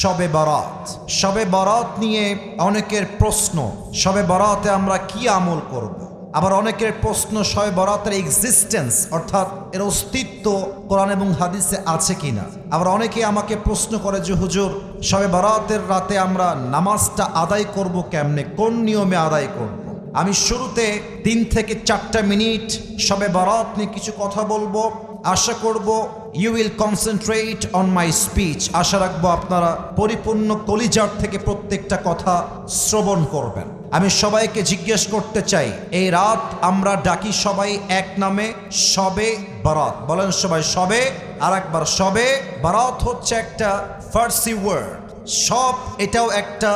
শবে বরাত শবে বরাত নিয়ে অনেকের প্রশ্ন, শবে বরাতে আমরা কি আমল করব। আবার অনেকের প্রশ্ন, শবে বরাতের এক্সিস্টেন্স অর্থাৎ এর অস্তিত্ব কোরআন এবং হাদিসে আছে কিনা আবার অনেকে আমাকে প্রশ্ন করে যে, হুজুর, শবে বরাতের রাতে আমরা নামাজটা আদায় করব কেমনে কোন নিয়মে আদায় করব। আমি শুরুতে তিন থেকে চারটা মিনিট সবে বরাত নিয়ে কিছু কথা বলব, আশা করব you will concentrate on my speech আশা রাখব আপনারা পরিপূর্ণ কলিজার থেকে প্রত্যেকটা কথা শ্রবণ করবেন। আমি সবাইকে জিজ্ঞেস করতে চাই, এই রাত আমরা ডাকি সবাই এক নামে সবে বারাত। বলেন সবাই সবে আর একবার সবে বারাত হচ্ছে একটা ফার্সি ওয়ার্ড সব এটাও একটা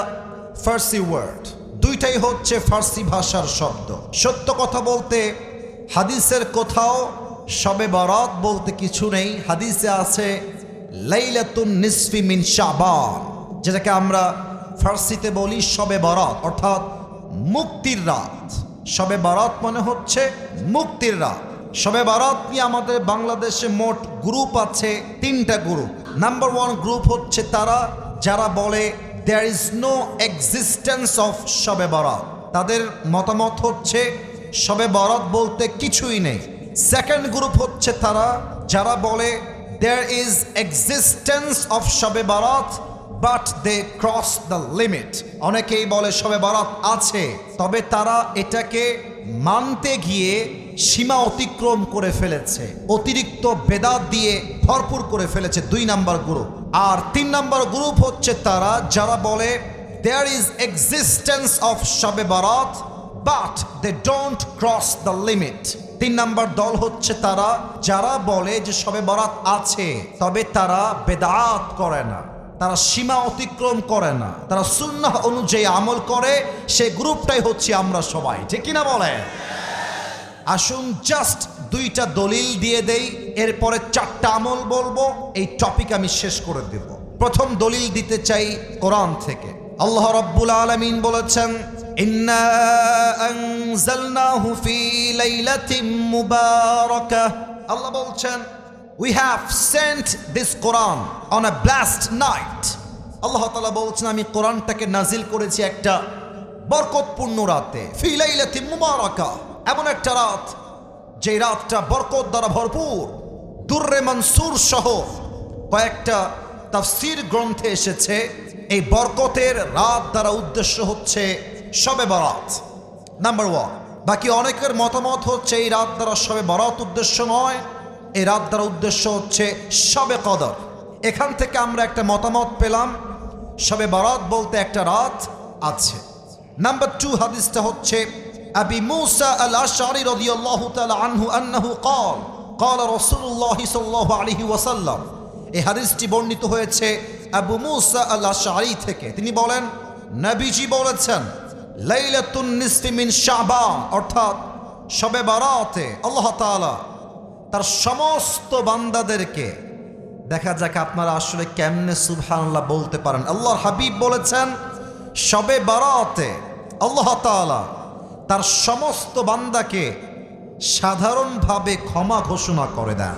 ফার্সি ওয়ার্ড দুইটাই হচ্ছে ফার্সি ভাষার শব্দ। সত্য কথা বলতে হাদিসের কোথাও সবে বরাত বলতে কিছু নেই। হাদিসে আছে, লাইলাতুন নিসফি মিন শাবান। যেটাকে আমরা ফার্সিতে বলি সবে বরাত, অর্থাৎ মুক্তির রাত। সবে বরাত মানে হচ্ছে মুক্তির রাত। সবে বারাত নিয়ে আমাদের বাংলাদেশে মোট গ্রুপ আছে, তিনটা গ্রুপ। নাম্বার ওয়ান গ্রুপ হচ্ছে তারা, যারা বলে there is no existence of Shabe Barat. তাদের মতামত হচ্ছে শবে বরাত বলতে কিছুই নেই। সেকেন্ড গ্রুপ হচ্ছে তারা, যারা বলে there is existence of Shabe Barat but they cross the limit অনেকেই বলে শবে বরাত আছে। তবে তারা এটাকে মানতে গিয়ে সীমা অতিক্রম করে ফেলেছে। অতিরিক্ত বেদাত দিয়ে ভরপুর করে ফেলেছে দুই নাম্বার গ্রুপ আর তিন নাম্বার গ্রুপ হচ্ছে তারা, যারা বলে there is existence of Shabe Barat but they don't cross the limit তিন নাম্বার দল হচ্ছে তারা, যারা বলে যে সবে বরাত আছে, তবে তারা বেদাত করে না, তারা সীমা অতিক্রম করে না, তারা সুন্নাহ অনুযায়ী আমল করে, সে গ্রুপটাই হচ্ছে আমরা সবাই, ঠিক কিনা বলে আসুন জাস্ট দুইটা দলিল দিয়ে দেই, এরপরে চারটা আমল বলব, এই টপিক আমি শেষ করে দেব। প্রথম দলিল দিতে চাই কোরআন থেকে। আল্লাহ রাব্বুল আলামিন বলেছেন আল্লাহ বলছেন we have sent this Quran on a blessed night Allah তাআলা বলছেন, আমি কোরআনটাকে নাজিল করেছি একটা বরকতপূর্ণ রাতে, ফি লাইলাতিন মুবারাকাহ এমন একটা রাত যে রাতটা বরকত দ্বারা ভরপুর, দুর্রে মনসুর সহ কয়েকটা তাফসির গ্রন্থে এসেছে। এই বরকতের রাত দ্বারা উদ্দেশ্য হচ্ছে সবে বরাত নাম্বার ওয়ান বাকি অনেকের মতামত হচ্ছে এই রাত দ্বারা সবে বরাত উদ্দেশ্য নয় এই রাত দ্বারা উদ্দেশ্য হচ্ছে সবে কদর এখান থেকে আমরা একটা মতামত পেলাম সবে বরাত বলতে একটা রাত আছে নাম্বার টু হাদিসটা হচ্ছে أبي موسى الأشعري رضي الله تعالى عنه أنه قال قال رسول الله صلى الله عليه وسلم এই হাদিসটি বর্ণিত হয়েছে আবু মুসা আল আশআরি থেকে। তিনি বলেন, নবীজি বলেছেন, লাইলাতুন নিসফি মিন শাবান, অর্থাৎ শবে বারাতে আল্লাহ তাআলা তার সমস্ত বান্দাদেরকে, দেখা যাক আপনারা আসলে কেমনে সুবহানাল্লাহ বলতে পারেন। আল্লাহর হাবিব বলেছেন, শবে বারাতে আল্লাহ তাআলা তার সমস্ত বান্দাকে সাধারণভাবে ক্ষমা ঘোষণা করে দেন।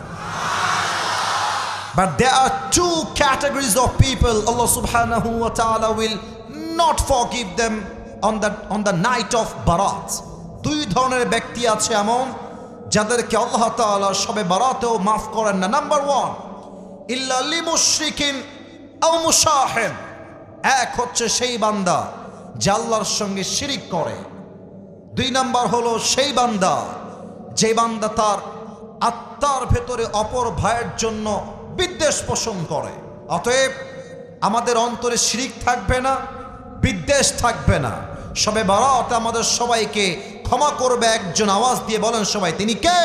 But there are two categories of people Allah subhanahu wa ta'ala will not forgive them on the, on the night of Barat. দুই ধরনের ব্যক্তি আছে এমন যাদেরকে আল্লাহ তাআলা সবে বারাতেও মাফ করেন না। নাম্বার ওয়ান ইল্লা লিমুশরিকিন আও মুশাহিন। এক হচ্ছে সেই বান্দা যে আল্লাহর সঙ্গে শিরিক করে। দুই নাম্বার হলো সেই বান্দা যে বান্দা তার আত্মার ভেতরে অপর ভাইয়ের জন্য বিদ্বেষ পোষণ করে। অতএব আমাদের অন্তরে শিরিক থাকবে না, বিদ্বেষ থাকবে না। সবে বারাত আমাদের সবাইকে ক্ষমা করবে, একজন আওয়াজ দিয়ে বলেন সবাই, তিনি কে?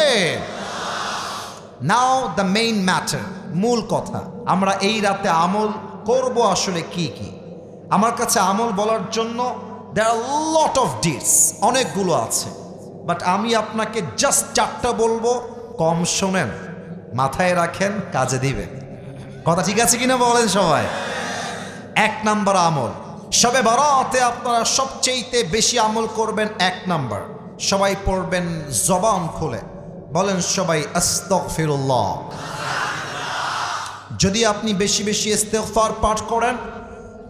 নাও দ্য মেইন ম্যাটার মূল কথা, আমরা এই রাতে আমল করব আসলে কি কি? আমার কাছে আমল বলার জন্য দেয়ার লট অফ ডিটস অনেকগুলো আছে। বাট আমি আপনাকে জাস্ট চারটা বলব, কম শোনেন। মাথায় রাখেন, কাজে দিবেন। কথা ঠিক আছে কিনা বলেন সবাই? এক নাম্বার আমল। সবে বারাতে আপনারা সবচেয়েতে বেশি আমল করবেন এক নাম্বার। সবাই পড়বেন জবান খুলে। বলেন সবাই, আস্তাগফিরুল্লাহ। যদি আপনি বেশি বেশি ইস্তেগফার পাঠ করেন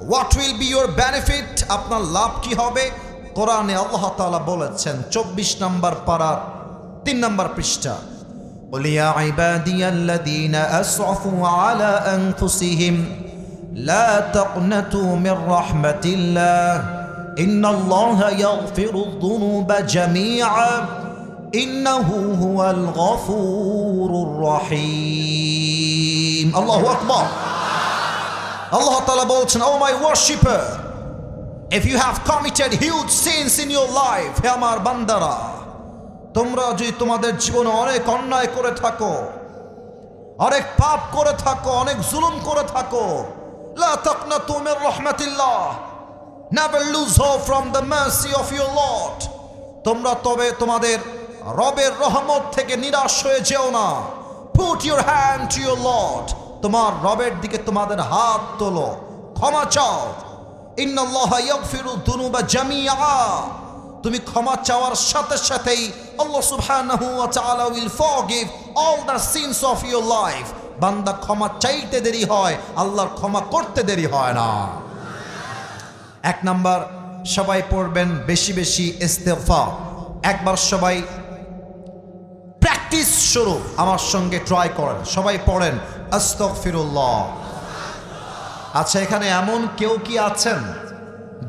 what will be your benefit আপনার লাভ কি হবে? কোরআনে আল্লাহ তাআলা বলেছেন, চব্বিশ নম্বর পাড়ার তিন নম্বর পৃষ্ঠা। قل يا عبادي الذين أسعفوا على أنفسهم لا تقنتوا من رحمة الله إن الله يغفر الذنوب جميعا إنه هو الغفور الرحيم. الله أكبر الله تعالى bolchen, Oh my worshipper, if you have committed huge sins in your life, Hamar Bandara, তোমরা যদি তোমাদের জীবনে অনেক অন্যায় করে থাকো, অনেক পাপ করে থাকো, অনেক জুলুম করে থাকো রাহমাতিল্লাহ never lose hope from the mercy of your lord তোমরা তবে তোমাদের রবের রহমত থেকে নিরাশ হয়ে যেও না। Put your hand to your lord তোমার রবের দিকে তোমাদের হাত তোলো। ক্ষমা চাও। ইন্নাল্লাহ ইয়াগফিরু দুনুবা জামিআ। তুমি ক্ষমা চাওয়ার সাথে সাথেই আল্লাহ সুবহানাহু ওয়া তাআলা will forgive all the sins of your life বান্দা ক্ষমা চাইতে দেরি হয়, আল্লাহর ক্ষমা করতে দেরি হয় না। এক নাম্বার, সবাই পড়বেন বেশি বেশি ইস্তেফা একবার সবাই প্র্যাকটিস শুরু, আমার সঙ্গে ট্রাই করেন, সবাই পড়েন, আস্তগফিরুল্লাহ। আচ্ছা এখানে এমন কেউ কি আছেন?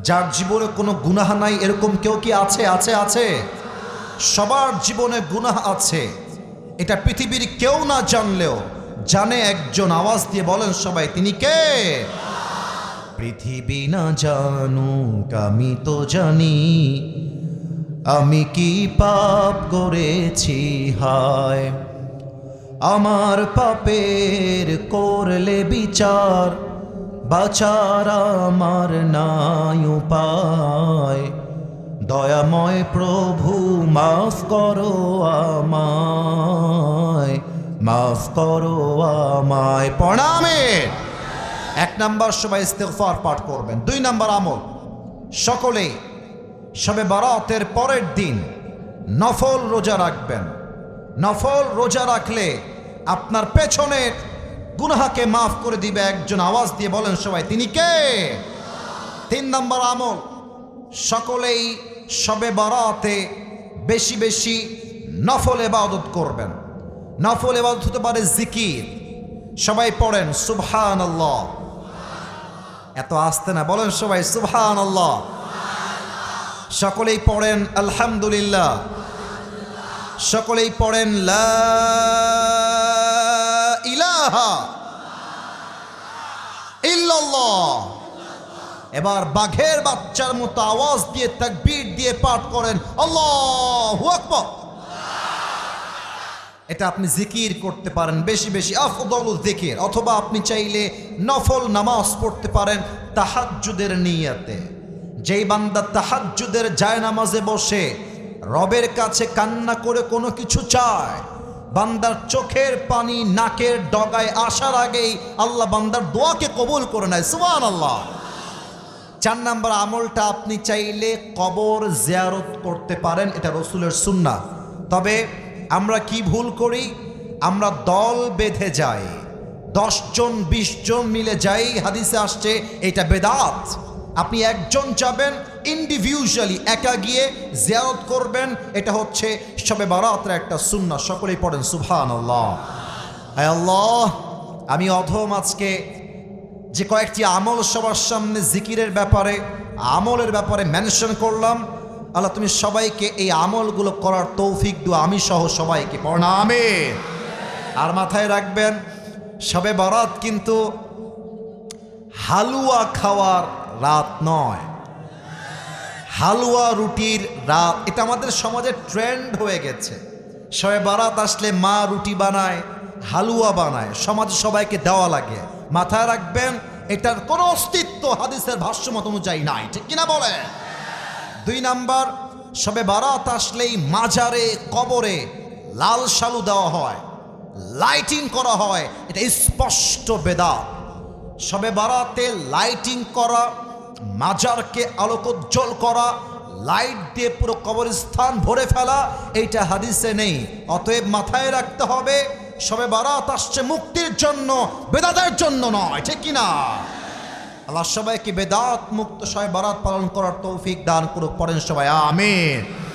যার জীবনে কোনো গুনাহ নাই, এরকম কেউ কি আছে? আছে আছে। সবার জীবনে গুনাহ আছে। এটা পৃথিবীর কেউ না জানলেও জানে একজন আওয়াজ দিয়ে বলেন সবাই, তিনি কে? পৃথিবী না জানুক, আমি তো জানি। আমি কি পাপ করেছি? হায়। আমার পাপের করলে বিচার বাচার আমার নাই উপায়। দয়াময় প্রভু, মাফ করো আমায়। মাফ করো আমায়। প্রণামে। এক নাম্বার সবাই ইস্তেগফার পাঠ করবেন। দুই নাম্বার আমল। সকলেই সবে বারাতের পরের দিন নফল রোজা রাখবেন। নফল রোজা রাখলে আপনার পেছনের গুনাহাকে মাফ করে দিবে একজন আওয়াজ দিয়ে বলেন সবাই, তিনি কে? তিন নম্বর আমল, সকলেই সবে বারাতে বেশি বেশি নফল এবাদত করবেন। নফল এবাদত হতে পারে জিকির। সবাই পড়েন সুবহান আল্লাহ এত আসতে না, বলেন সবাই সুবহান আল্লাহ সকলেই পড়েন, আলহামদুলিল্লাহ। সকলেই পড়েন, লা এবার বাঘের বাচ্চার মতো আওয়াজ দিয়ে দিয়ে পাঠ করেন এটা আপনি জিকির করতে পারেন, বেশি বেশি আফদল জিকির, অথবা আপনি চাইলে নফল নামাজ পড়তে পারেন তাহাজ্জুদের নিয়াতে। যেই বান্দা তাহাজ্জুদের যায় নামাজে বসে, রবের কাছে কান্না করে কোনো কিছু চায় বান্দার চোখের পানি নাকের ডগায় আসার আগেই আল্লাহ বান্দার দোয়াকে কবুল করে নেয়। সুবহান আল্লাহ চার নাম্বার আমলটা আপনি চাইলে কবর জিয়ারত করতে পারেন, এটা রসুলের সুন্না তবে আমরা কি ভুল করি? আমরা দল বেঁধে যাই। দশজন বিশ জন মিলে যাই, হাদিসে আসছে, এটা বেদাত। আপনি একজন যাবেন ইন্ডিভিজুয়ালি একা গিয়ে জিয়ারত করবেন, এটা হচ্ছে সবে বারাতের একটা সুন্না সকলেই পড়েন সুবহান আল্লাহ আল্লাহ, আমি অধম আজকে যে কয়েকটি আমল সবার সামনে জিকিরের ব্যাপারে, আমলের ব্যাপারে মেনশন করলাম। আল্লাহ, তুমি সবাইকে এই আমলগুলো করার তৌফিক দু আমি সহ সবাইকে প্রণামে আর মাথায় রাখবেন, সবে বরাত কিন্তু হালুয়া খাওয়ার রাত নয়। হালুয়া রুটির রাত এটা আমাদের সমাজে ট্রেন্ড হয়ে গেছে। সবে বারাত আসলে মা রুটি বানায়, হালুয়া বানায়, সমাজে সবাইকে দেওয়া লাগে। মাথায় রাখবেন, এটার কোনো অস্তিত্ব হাদিসের ভাষ্য ভাষ্যমত অনুযায়ী নাই, ঠিক কিনা বলে দুই নাম্বার, সবে বারাত আসলেই মাজারে, কবরে লাল শালু দেওয়া হয় লাইটিং করা হয়, এটা স্পষ্ট বেদা সবে বারাতে লাইটিং করা মাজারকে আলোকোজ্জ্বল করা, লাইট দিয়ে পুরো কবরস্থান ভরে ফেলা, এইটা হাদিসে নেই। অতএব মাথায় রাখতে হবে, সবে বারাত আসছে মুক্তির জন্য, বেদাতের জন্য নয়, ঠিক কিনা? আল্লাহ সবাইকে বেদাত মুক্ত সবাই বারাত পালন করার তৌফিক দান করুক পরেন সবাই, আমিন।